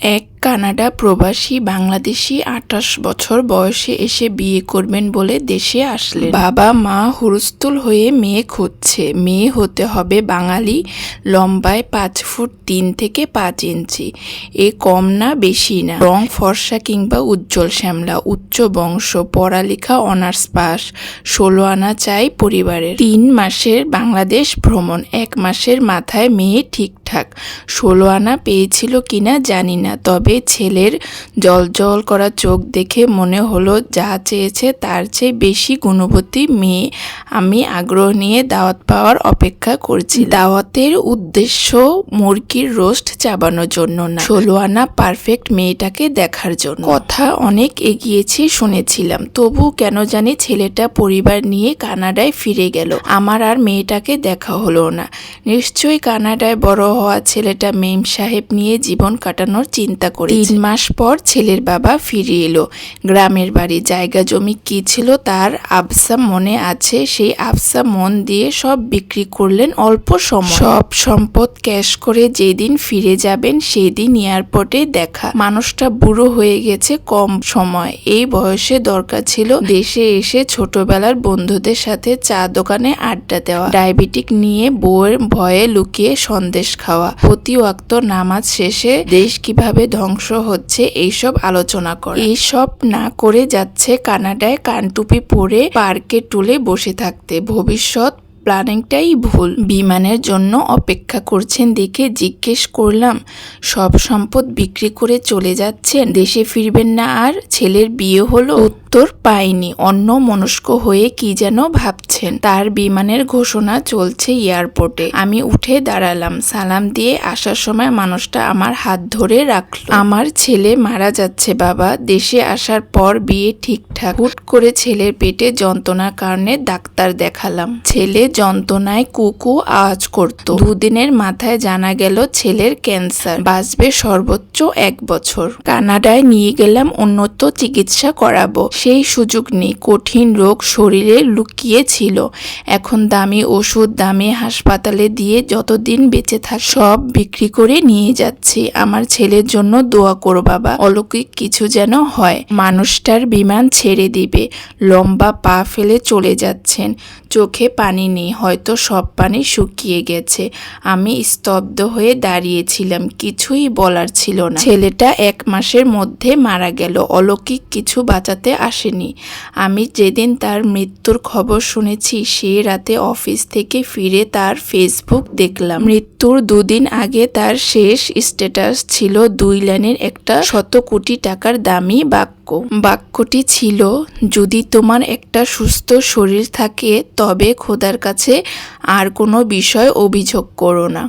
এক কানাডা প্রবাসী বাংলাদেশি আঠাশ বছর বয়সে এসে বিয়ে করবেন বলে দেশে আসলেন। বাবা মা হুরস্থুল হয়ে মেয়ে খুঁজছে। মেয়ে হতে হবে বাঙালি, লম্বায় পাঁচ ফুট তিন থেকে পাঁচ ইঞ্চি। এ কম না, বেশি না। রং ফর্সা কিংবা উজ্জ্বল শ্যামলা, উচ্চ বংশ, পড়ালেখা, অনার্স পাস, ষোলো আনা চাই পরিবারের। তিন মাসের বাংলাদেশ ভ্রমণ, এক মাসের মাথায় মেয়ে ঠিকঠাক। ষোলো আনা পেয়েছিল কিনা জানি না, তবে ছেলের জল জল করা চোখ দেখে মনে হলো যা চেয়েছে তার চেয়ে বেশি গুণবতী মেয়ে। আমি আগ্রহ নিয়ে দাওয়াত পাওয়ার অপেক্ষা করছি। দাওয়াতের উদ্দেশ্য মুরগির রোস্ট চাবানোর জন্য না। ষোলো আনা পারফেক্ট মেয়েটাকে দেখার জন্য। কথা অনেক এগিয়েছে শুনেছিলাম। তবু কেন জানি ছেলেটা পরিবার নিয়ে কানাডায় ফিরে গেল। আমার আর মেয়েটাকে দেখা হলো না। নিশ্চয়ই কানাডায় বড় হওয়া ছেলেটা মেম সাহেব নিয়ে জীবন কাটানোর চিন্তা করে তিন মাস পর ছেলের বাবা ফিরে এলো। গ্রামের বাড়ি জায়গা জমি কি ছিল তার আবসা মনে আছে। সেই আবসা মন দিয়ে সব বিক্রি করলেন অল্প সময়। সব সম্পদ ক্যাশ করে যেদিন ফিরে যাবেন সেই দিন এয়ারপোর্টে দেখা। মানুষটা বুড়ো হয়ে গেছে কম সময়। এই বয়সে দরকার ছিল দেশে এসে ছোটবেলার বন্ধুদের সাথে চা দোকানে আড্ডা দেওয়া, ডায়াবেটিক নিয়ে বউয়ের ভয়ে লুকিয়ে সন্দেশ খাওয়া প্রতি নামাজ শেষে দেশ কীভাবে ধ্বংস হচ্ছে, এইসব আলোচনা করা। এইসব না করে যাচ্ছে কানাডায় কানটুপি পরে পার্কে টুলে বসে থাকতে। ভবিষ্যৎ প্ল্যানিংটাই ভুল। বিমানের জন্য অপেক্ষা করছেন দেখে জিজ্ঞেস করলাম, সব সম্পদ বিক্রি করে চলে যাচ্ছেন, দেশে ফিরবেন না আর ছেলের বিয়ে হলো? উত্তর পাইনি। অন্য মনস্ক হয়ে কি যেন ভাবছেন। তার বিমানের ঘোষণা চলছে এয়ারপোর্টে। আমি উঠে দাঁড়ালাম। সালাম দিয়ে আসার সময় মানুষটা আমার হাত ধরে রাখল। আমার ছেলে মারা যাচ্ছে, বাবা। দেশে আসার পর বিয়ে ঠিকঠাক। হুট করে ছেলের পেটে যন্ত্রণার কারণে ডাক্তার দেখালাম। ছেলে যন্ত্রণায় কুকু আওয়াজ করত। দুদিনের মাথায় জানা গেল ছেলের ক্যান্সার। বাঁচবে সর্বোচ্চ এক বছর। কানাডায় নিয়ে গেলাম উন্নত চিকিৎসা করাবো। সেই সুযোগ নেই। কঠিন রোগ শরীরে লুকিয়ে ছিল এখন দামি ওষুধ, দামি হাসপাতালে দিয়ে যতদিন বেঁচে থাক সব বিক্রি করে নিয়ে যাচ্ছি। আমার ছেলের জন্য দোয়া করো বাবা। অলৌকিক কিছু যেন হয়। মানুষটার বিমান ছেড়ে দিবে। লম্বা পা ফেলে চলে যাচ্ছেন। চোখে পানি নেই। হয়তো সব পানি শুকিয়ে গেছে। আমি স্তব্ধ হয়ে দাঁড়িয়েছিলাম, কিছুই বলার ছিল না। ছেলেটা এক মাসের মধ্যে মারা গেল, অলৌকিক কিছু বাঁচাতে আসেনি। আমি যেদিন তার মৃত্যুর খবর শুনেছি, সে রাতে অফিস থেকে ফিরে তার ফেসবুক দেখলাম। মৃত্যুর দুদিন আগে তার শেষ স্ট্যাটাস ছিল দুই লাইনের একটা শত কোটি টাকার দামি বাক্য। বাক্যটি ছিল, যদি তোমার একটা সুস্থ শরীর থাকে, তবে খোদার কাছে আর কোনো বিষয় অভিযোগ করো না।